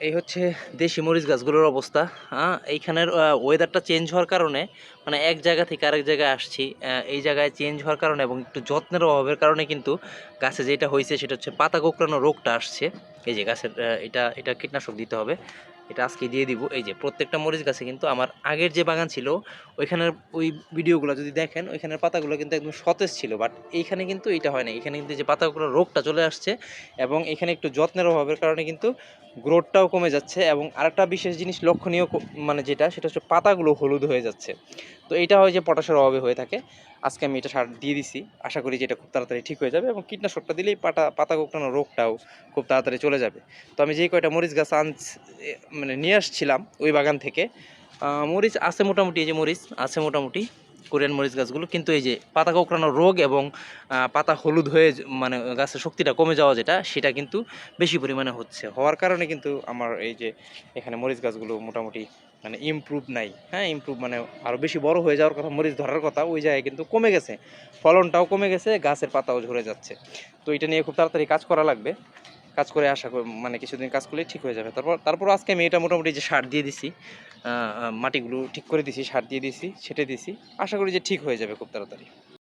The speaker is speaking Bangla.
এই হচ্ছে দেশি মরিচ গাছগুলোর অবস্থা হ্যাঁ এইখানের ওয়েদারটা চেঞ্জ হওয়ার কারণে মানে এক জায়গা থেকে আরেক জায়গায় আসছি এই জায়গায় চেঞ্জ হওয়ার কারণে এবং একটু যত্নের অভাবের কারণে কিন্তু গাছে যেটা হয়েছে সেটা হচ্ছে পাতা কোঁকড়ানো রোগটা আসছে। এই যে গাছের এটা এটা কীটনাশক দিতে হবে, এটা আজকে দিয়ে দিব। এই যে প্রত্যেকটা মরিচ গাছে কিন্তু আমার আগের যে বাগান ছিল, ওইখানের ওই ভিডিওগুলো যদি দেখেন, ওইখানের পাতাগুলো কিন্তু একদম সতেজ ছিল বাট এইখানে কিন্তু এটা হয় না এখানে কিন্তু যে পাতাগুলো রোগটা চলে আসছে এবং এখানে একটু যত্নের অভাবের কারণে কিন্তু গ্রোথটাও কমে যাচ্ছে এবং আরেকটা বিশেষ জিনিস লক্ষণীয় মানে যেটা, সেটা হচ্ছে পাতাগুলো হলুদ হয়ে যাচ্ছে। তো এটা হয় যে পটাশের অভাবে হয়ে থাকে। আজকে আমি এটা সার দিয়ে দিছি। আশা করি যে এটা খুব তাড়াতাড়ি ঠিক হয়ে যাবে এবং কীটনাশকটা দিলেই পাতা পাতা কোঁকড়ানো রোগটাও খুব তাড়াতাড়ি চলে যাবে। তো আমি যেই কয়টা মরিচ গাছ আন মানে নিয়ে আসছিলাম ওই বাগান থেকে মরিচ আছে মোটামুটি, এই যে মরিচ আছে মোটামুটি। কোরিয়ান মরিচ গাছগুলো, কিন্তু এই যে পাতা কোঁকড়ানো রোগ এবং পাতা হলুদ হয়ে মানে গাছের শক্তিটা কমে যাওয়া যেটা, সেটা কিন্তু বেশি পরিমাণে হচ্ছে। হওয়ার কারণে কিন্তু আমার এই যে এখানে মরিচ গাছগুলো মোটামুটি মানে ইমপ্রুভ নাই। হ্যাঁ ইমপ্রুভ মানে আরও বেশি বড় হয়ে যাওয়ার কথা, মরিচ ধরার কথা, ওই জায়গায় কিন্তু কমে গেছে। ফলনটাও কমে গেছে, গাছের পাতাও ঝরে যাচ্ছে। তো এটা নিয়ে খুব তাড়াতাড়ি কাজ করা লাগবে। কাজ করে আশা মানে কিছুদিন কাজ করলে ঠিক হয়ে যাবে। তারপর তারপর আজকে আমি এটা মোটামুটি যে সার দিয়ে দিছি মাটিগুলো ঠিক করে দিছি, সার দিয়ে দিছি, ছেটে দিছি। আশা করি যে ঠিক হয়ে যাবে খুব তাড়াতাড়ি।